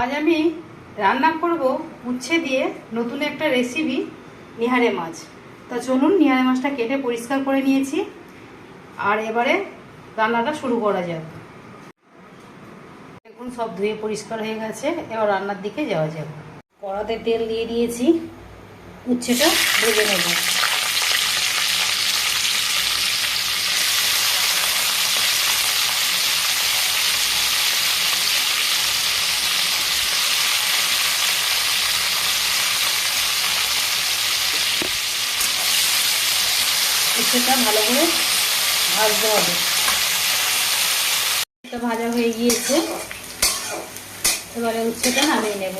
আজ আমি রান্না করব উচ্ছে দিয়ে নতুন একটা রেসিপি নিহারে মাছ। তা চলুন নিহারে মাছটা কেটে পরিষ্কার করে নিয়েছি। আর এবারে রান্নাটা শুরু করা যাক। এখন সব ধুয়ে পরিষ্কার হয়ে গেছে। এবার রান্নার দিকে যাওয়া যাক। কড়াতে তেল দিয়ে দিয়েছি। উচ্ছেটা ভেজে নেব। উচ্ছেটা ভালো করে ভাজতে হবে। ভাজা হয়ে গিয়েছে। এবারে উচ্ছেটা নামিয়ে নেব।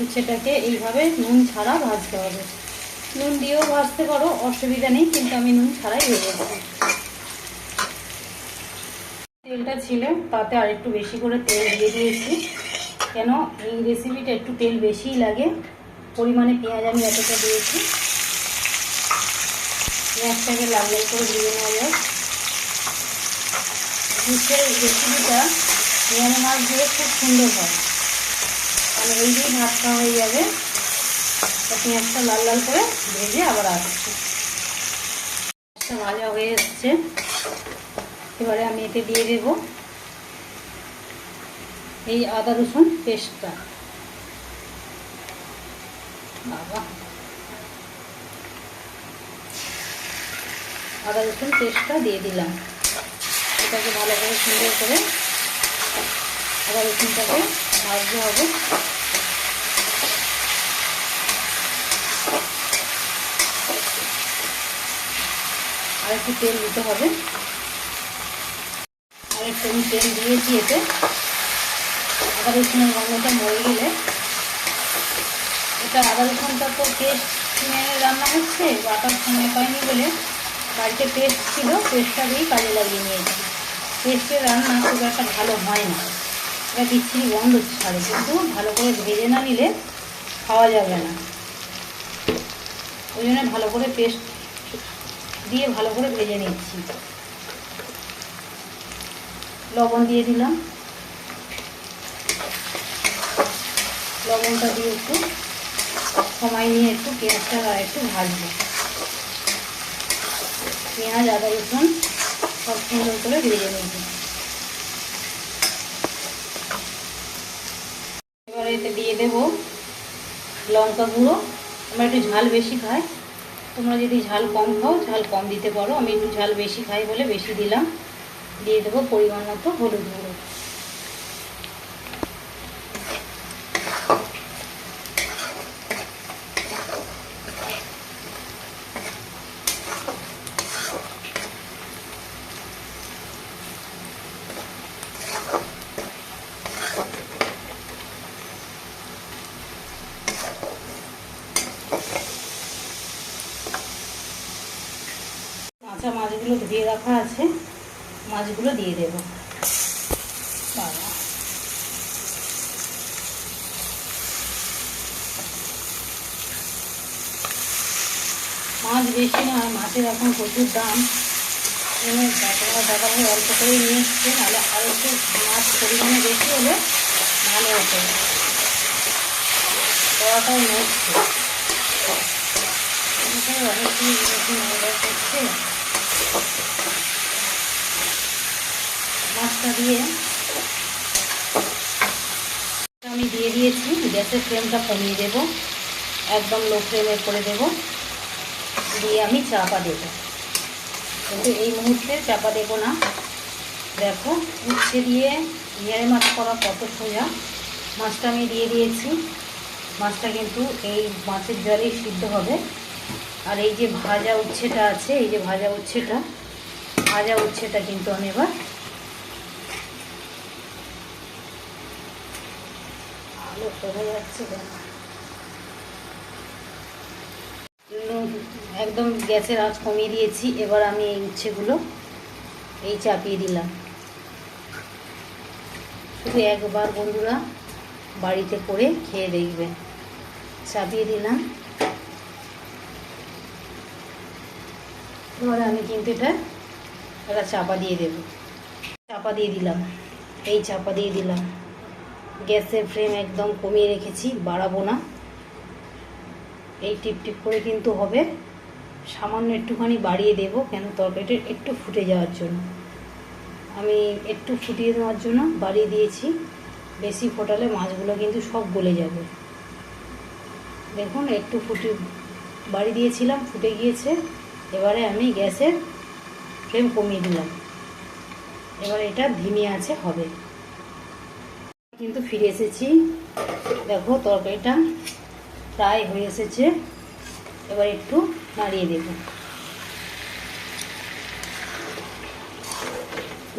উচ্ছেটাকে এইভাবে নুন ছাড়া ভাজতে হবে। নুন দিয়েও ভাজতে পারো, অসুবিধা নেই, কিন্তু আমি নুন ছাড়াই ভেজেছি তেলটা ছিল, তাতে আর একটু বেশি করে তেল দিয়ে দিয়েছি। কেন এই রেসিপিটা একটু তেল বেশিই লাগে? পরিমাণে পেঁয়াজ আমি এতটা দিয়েছি। পেঁয়াজটাকে লাল লাল করে দিয়ে নেওয়া যায় উচ্ছের রেসিপিটা পেঁয়াজ মাছ দিয়ে খুব সুন্দর হয়। মানে এই দিয়ে ভাত খাওয়া হয়ে যাবে। পেঁয়াজটা লাল লাল করে ভেজে আবার আসছে। ভাজা হয়ে এসছে। এবারে আমি এতে দিয়ে দেব। এই আদা রসুন পেস্টটা। আদা রসুন পেস্টটা দিয়ে দিলাম। এটাকে ভালো করে সুন্দর করে আদা রসুনটাকে ভাজতে হবে। আর একটু তেল দিতে হবে। আর একটু আমি তেল দিয়েছি এতে। আদা রসুনের গন্ধটা মরে গেলে এটা আদা রসুনটা তো পেস্ট কিনে রান্না হচ্ছে, বাটার সময় পাইনি বলে বাড়িতে পেস্ট ছিল পেস্টটা দিয়েই কাজে লাগিয়ে নিয়েছি। পেস্টের রান্না খুব একটা ভালো হয় না। এটা বিচ্ছিরি গন্ধ ছাড়ে, কিন্তু ভালো করে ভেজে না নিলে খাওয়া যাবে না। ওই জন্য ভালো করে পেস্ট দিয়ে ভালো করে ভেজে নিচ্ছি। লবণ দিয়ে দিলাম। লবণটা দিয়ে একটু সময় নিয়ে একটু পেঁয়াজটা একটু ভাজবো। পেঁয়াজ, আদা, রসুন সব সুন্দর করে ভেজে নিয়েছি এবার এতে দিয়ে দেব লঙ্কা গুঁড়ো। আমরা একটু ঝাল বেশি খাই। তোমরা যদি ঝাল কম খাও, ঝাল কম দিতে পারো। আমি একটু ঝাল বেশি খাই বলে বেশি দিলাম। দিয়ে দেবো পরিমাণ মতো হলুদ গুঁড়ো। কাঁচা মাছগুলো ধুয়ে রাখা আছে। মাছগুলো দিয়ে দেবো। বাবা। মাছ বেশি নয় মাছের এখন প্রচুর দাম। দাদা দাদা ভাই অল্প করেই নিয়ে এসছে, নাহলে আরও একটু মাছ পরিমাণে বেশি হলে ভালো হতো। কড়াটাও নড়ছে অনেকগুলো বেশি মজা করছে মাছটা দিয়ে আমি দিয়ে দিয়েছি, গ্যাসের ফ্লেমটা কমিয়ে দেব, একদম লো ফ্লেমে করে দেব, দিয়ে আমি চাপা দেব। কিন্তু এই মুহূর্তে চাপা দেব না। দেখো, উচ্ছে দিয়ে নিয়ারে মাছ করা কত সোজা। মাছটা আমি দিয়ে দিয়েছি। মাছটা কিন্তু এই মাছের জলেই সিদ্ধ হবে। আর এই যে ভাজা উচ্ছেটা আছে, এই যে ভাজা উচ্ছেটা ভাজা উচ্ছেটা কিন্তু আমি এবার একদম গ্যাসের আঁচ কমিয়ে দিয়েছি, এবার আমি এই উচ্ছেগুলো এই চাপিয়ে দিলাম। শুধু একবার বন্ধুরা বাড়িতে করে খেয়ে দেখবে। চাপিয়ে দিলাম। এবারে আমি কিন্তু এটা এটা চাপা দিয়ে দেব। চাপা দিয়ে দিলাম। এই চাপা দিয়ে দিলাম। গ্যাসের ফ্লেম একদম কমিয়ে রেখেছি, বাড়াবো না। এই টিপ টিপ করে কিন্তু হবে। সামান্য একটুখানি বাড়িয়ে দেব কেন তরকারিটা একটু ফুটে যাওয়ার জন্য। আমি একটু ফুটিয়ে দেওয়ার জন্য বাড়িয়ে দিয়েছি। বেশি ফোটালে মাছগুলো কিন্তু সব গলে যাবে। দেখুন, একটু ফুটে বাড়ি দিয়েছিলাম, ফুটে গিয়েছে। এবারে আমি গ্যাসের ফ্লেম কমিয়ে দিলাম। এবার এটা ধিমে আছে, হবে। কিন্তু ফিরে এসেছি। দেখো তরকারিটা প্রায় হয়ে এসেছে। এবার একটু নাড়িয়ে দেব।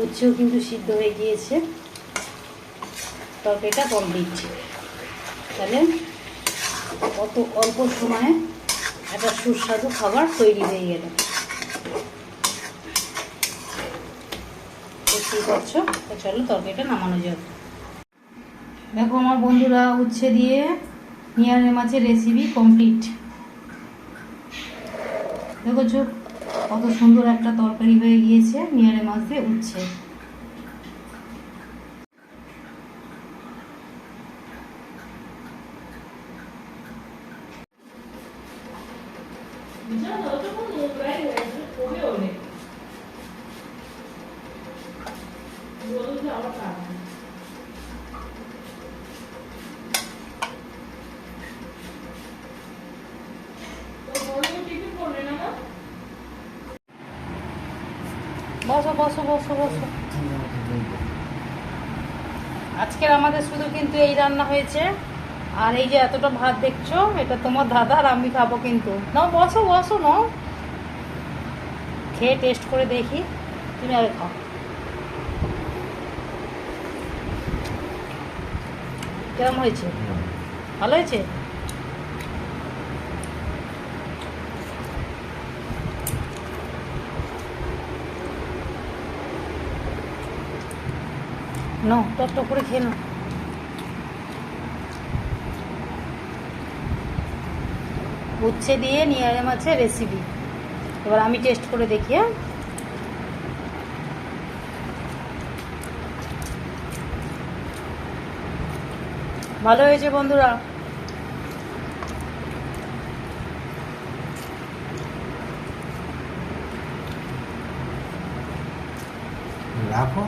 উচ্ছেও কিন্তু সিদ্ধ হয়ে গিয়েছে। তরকারিটা কমপ্লিট তাহলে অত অল্প সময়ে একটা সুস্বাদু খাবার তৈরি হয়ে গেল। তো চলো তরকারিটা নামানো যাক। দেখো আমার বন্ধুরা উচ্ছে দিয়ে নিয়ারে মাছের রেসিপি কমপ্লিট দেখেছ কত সুন্দর একটা তরকারি হয়ে গিয়েছে নিয়ারে মাছ দিয়ে উচ্ছে বসো বসো বসো বসো। আজকের আমাদের শুধু কিন্তু এই রান্না হয়েছে। আর এই যে এতটা ভাত দেখছ, এটা তোমার দাদা আর আমি খাব কিন্তু। নাও, বসো বসো, নাও। খেয়ে টেস্ট করে দেখি, তুমি আগে খাও। কেমন হয়েছে? ভালো হয়েছে? নাও, টক টক করে খেয়ে নাও। উচ্ছে দিয়ে নিয়ারে মাছের রেসিপি এবার আমি টেস্ট করে দেখি হ্যাঁ? ভালো হয়েছে বন্ধুরা। রাখো।